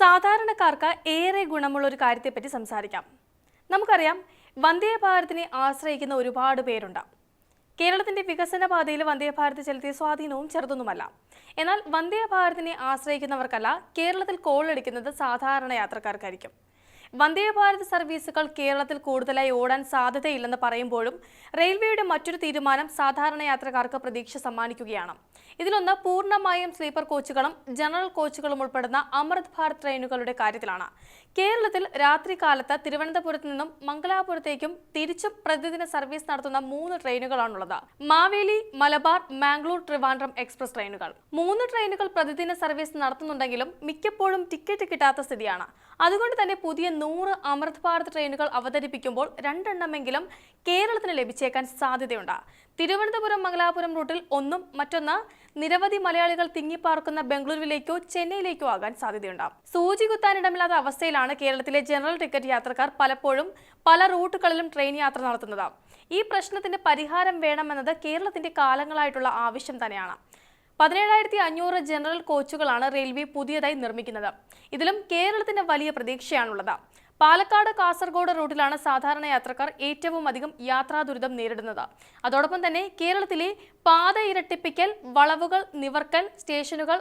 സാധാരണക്കാർക്ക് ഏറെ ഗുണമുള്ള ഒരു കാര്യത്തെപ്പറ്റി സംസാരിക്കാം. നമുക്കറിയാം വന്ദേ ഭാരതിനെ ആശ്രയിക്കുന്ന ഒരുപാട് പേരുണ്ട്. കേരളത്തിന്റെ വികസന പാതയിൽ വന്ദേ ഭാരത് ചെലുത്തിയ സ്വാധീനവും ചെറുതൊന്നുമല്ല. എന്നാൽ വന്ദേ ഭാരതിനെ ആശ്രയിക്കുന്നവർക്കല്ല കേരളത്തിൽ കോളടിക്കുന്നത് സാധാരണ യാത്രക്കാർക്കായിരിക്കും. വന്ദേ ഭാരത് സർവീസുകൾ കേരളത്തിൽ കൂടുതലായി ഓടാൻ സാധ്യതയില്ലെന്ന് പറയുമ്പോഴും റെയിൽവേയുടെ മറ്റൊരു തീരുമാനം സാധാരണ യാത്രക്കാർക്ക് പ്രതീക്ഷ സമ്മാനിക്കുകയാണ്. ഇതിലൊന്ന് പൂർണമായും സ്ലീപ്പർ കോച്ചുകളും ജനറൽ കോച്ചുകളും ഉൾപ്പെടുന്ന അമൃത് ഭാരത് ട്രെയിനുകളുടെ കാര്യത്തിലാണ്. കേരളത്തിൽ രാത്രികാലത്ത് തിരുവനന്തപുരത്ത് നിന്നും മംഗലാപുരത്തേക്കും തിരിച്ചും പ്രതിദിന സർവീസ് നടത്തുന്ന മൂന്ന് ട്രെയിനുകളാണുള്ളത്. മാവേലി മലബാർ മാംഗ്ലൂർ ട്രിവാൻഡ്രം എക്സ്പ്രസ് ട്രെയിനുകൾ. മൂന്ന് ട്രെയിനുകൾ പ്രതിദിന സർവീസ് നടത്തുന്നുണ്ടെങ്കിലും മിക്കപ്പോഴും ടിക്കറ്റ് കിട്ടാത്ത സ്ഥിതിയാണ്. അതുകൊണ്ട് തന്നെ പുതിയ നൂറ് അമൃത് ഭാരത് ട്രെയിനുകൾ അവതരിപ്പിക്കുമ്പോൾ രണ്ടെണ്ണമെങ്കിലും കേരളത്തിന് ലഭിച്ചേക്കാൻ സാധ്യതയുണ്ട്. തിരുവനന്തപുരം മംഗലാപുരം റൂട്ടിൽ ഒന്നും മറ്റൊന്ന് നിരവധി മലയാളികൾ തിങ്ങിപ്പാർക്കുന്ന ബംഗളൂരുവിലേക്കോ ചെന്നൈയിലേക്കോ ആകാൻ സാധ്യതയുണ്ട്. സൂചി കുത്താനിടമില്ലാത്ത അവസ്ഥയിലാണ് കേരളത്തിലെ ജനറൽ ടിക്കറ്റ് യാത്രക്കാർ പലപ്പോഴും പല റൂട്ടുകളിലും ട്രെയിൻ യാത്ര നടത്തുന്നത്. ഈ പ്രശ്നത്തിന്റെ പരിഹാരം വേണമെന്നത് കേരളത്തിന്റെ കാലങ്ങളായിട്ടുള്ള ആവശ്യം തന്നെയാണ്. പതിനേഴായിരത്തി അഞ്ഞൂറ് ജനറൽ കോച്ചുകളാണ് റെയിൽവേ പുതിയതായി നിർമ്മിക്കുന്നത്. ഇതിലും കേരളത്തിന് വലിയ പ്രതീക്ഷയാണുള്ളത്. പാലക്കാട് കാസർഗോഡ് റൂട്ടിലാണ് സാധാരണ യാത്രക്കാർ ഏറ്റവും അധികം യാത്രാ ദുരിതം നേരിടുന്നത്. അതോടൊപ്പം തന്നെ കേരളത്തിലെ പാത ഇരട്ടിപ്പിക്കൽ വളവുകൾ നിവർക്കൽ സ്റ്റേഷനുകൾ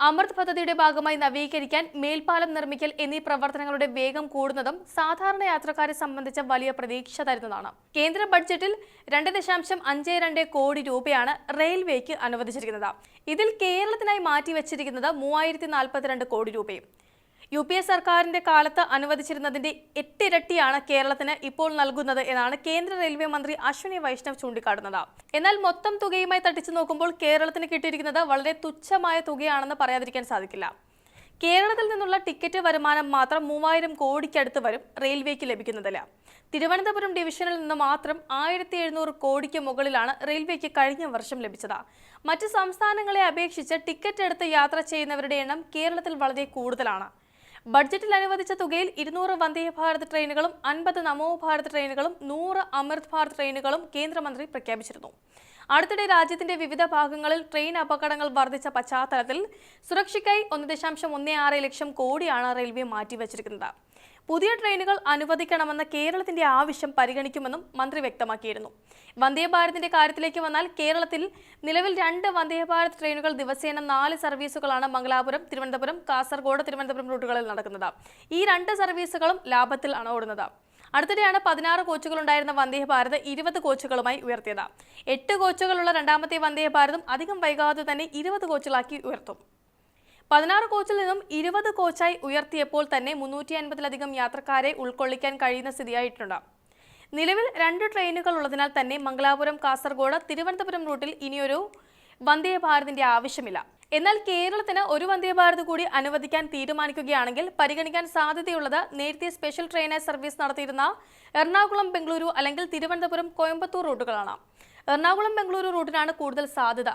അമൃത് പദ്ധതിയുടെ ഭാഗമായി നവീകരിക്കാൻ മേൽപ്പാലം നിർമ്മിക്കൽ എന്നീ പ്രവർത്തനങ്ങളുടെ വേഗം കൂടുന്നതും സാധാരണ യാത്രക്കാരെ സംബന്ധിച്ച വലിയ പ്രതീക്ഷ തരുന്നതാണ്. കേന്ദ്ര ബഡ്ജറ്റിൽ രണ്ട് ദശാംശം അഞ്ച് രണ്ട് കോടി രൂപയാണ് റെയിൽവേക്ക് അനുവദിച്ചിരിക്കുന്നത്. ഇതിൽ കേരളത്തിനായി മാറ്റിവെച്ചിരിക്കുന്നത് മൂവായിരത്തി നാൽപ്പത്തിരണ്ട് കോടി രൂപയും. യു പി എ സർക്കാരിന്റെ കാലത്ത് അനുവദിച്ചിരുന്നതിന്റെ എട്ടിരട്ടിയാണ് കേരളത്തിന് ഇപ്പോൾ നൽകുന്നത് എന്നാണ് കേന്ദ്ര റെയിൽവേ മന്ത്രി അശ്വിനി വൈഷ്ണവ് ചൂണ്ടിക്കാട്ടുന്നത്. എന്നാൽ മൊത്തം തുകയുമായി തട്ടിച്ചു നോക്കുമ്പോൾ കേരളത്തിന് കിട്ടിയിരിക്കുന്നത് വളരെ തുച്ഛമായ തുകയാണെന്ന് പറയാതിരിക്കാൻ സാധിക്കില്ല. കേരളത്തിൽ നിന്നുള്ള ടിക്കറ്റ് വരുമാനം മാത്രം മൂവായിരം കോടിക്കടുത്ത് വരും റെയിൽവേക്ക് ലഭിക്കുന്നതല്ല തിരുവനന്തപുരം ഡിവിഷനിൽ നിന്ന് മാത്രം ആയിരത്തി എഴുന്നൂറ് കോടിക്ക് മുകളിലാണ് റെയിൽവേക്ക് കഴിഞ്ഞ വർഷം ലഭിച്ചത്. മറ്റ് സംസ്ഥാനങ്ങളെ അപേക്ഷിച്ച് ടിക്കറ്റ് എടുത്ത് യാത്ര ചെയ്യുന്നവരുടെ എണ്ണം കേരളത്തിൽ വളരെ കൂടുതലാണ്. ബഡ്ജറ്റിൽ അനുവദിച്ച തുകയിൽ ഇരുന്നൂറ് വന്ദേ ഭാരത് ട്രെയിനുകളും അൻപത് നമോ ഭാരത് ട്രെയിനുകളും നൂറ് അമൃത് ഭാരത് ട്രെയിനുകളും കേന്ദ്രമന്ത്രി പ്രഖ്യാപിച്ചിരുന്നു. അടുത്തിടെ രാജ്യത്തിന്റെ വിവിധ ഭാഗങ്ങളിൽ ട്രെയിൻ അപകടങ്ങൾ വർദ്ധിച്ച പശ്ചാത്തലത്തിൽ സുരക്ഷയ്ക്കായി ഒന്ന് ദശാംശം ഒന്ന് ആറ് ലക്ഷം കോടിയാണ് റെയിൽവേ മാറ്റിവെച്ചിരിക്കുന്നത്. പുതിയ ട്രെയിനുകൾ അനുവദിക്കണമെന്ന കേരളത്തിന്റെ ആവശ്യം പരിഗണിക്കുമെന്നും മന്ത്രി വ്യക്തമാക്കിയിരുന്നു. വന്ദേ ഭാരതിന്റെ കാര്യത്തിലേക്ക് വന്നാൽ കേരളത്തിൽ നിലവിൽ രണ്ട് വന്ദേ ഭാരത് ട്രെയിനുകൾ ദിവസേന നാല് സർവീസുകളാണ് മംഗലാപുരം തിരുവനന്തപുരം കാസർഗോഡ് തിരുവനന്തപുരം റൂട്ടുകളിൽ നടക്കുന്നത്. ഈ രണ്ട് സർവീസുകളും ലാഭത്തിൽ ആണ് ഓടുന്നത് അടുത്തിടെയാണ് പതിനാറ് കോച്ചുകൾ ഉണ്ടായിരുന്ന വന്ദേ ഭാരത് ഇരുപത് കോച്ചുകളുമായി ഉയർത്തിയത്. എട്ട് കോച്ചുകളുള്ള രണ്ടാമത്തെ വന്ദേ ഭാരതും അധികം വൈകാതെ തന്നെ ഇരുപത് കോച്ചുകളാക്കി ഉയർത്തും. പതിനാറ് കോച്ചിൽ നിന്നും ഇരുപത് കോച്ചായി ഉയർത്തിയപ്പോൾ തന്നെ മുന്നൂറ്റി അൻപതിലധികം യാത്രക്കാരെ ഉൾക്കൊള്ളിക്കാൻ കഴിയുന്ന സ്ഥിതിയായിട്ടുണ്ട്. നിലവിൽ രണ്ട് ട്രെയിനുകൾ ഉള്ളതിനാൽ തന്നെ മംഗലാപുരം കാസർഗോഡ് തിരുവനന്തപുരം റൂട്ടിൽ ഇനിയൊരു വന്ദേ ഭാരതിന്റെ ആവശ്യമില്ല. എന്നാൽ കേരളത്തിന് ഒരു വന്ദേ ഭാരത് കൂടി അനുവദിക്കാൻ തീരുമാനിക്കുകയാണെങ്കിൽ പരിഗണിക്കാൻ സാധ്യതയുള്ളത് നേരത്തെ സ്പെഷ്യൽ ട്രെയിനായി സർവീസ് നടത്തിയിരുന്ന എറണാകുളം ബംഗളൂരു അല്ലെങ്കിൽ തിരുവനന്തപുരം കോയമ്പത്തൂർ റൂട്ടുകളാണ്. എറണാകുളം ബംഗളൂരു റൂട്ടിനാണ് കൂടുതൽ സാധ്യത.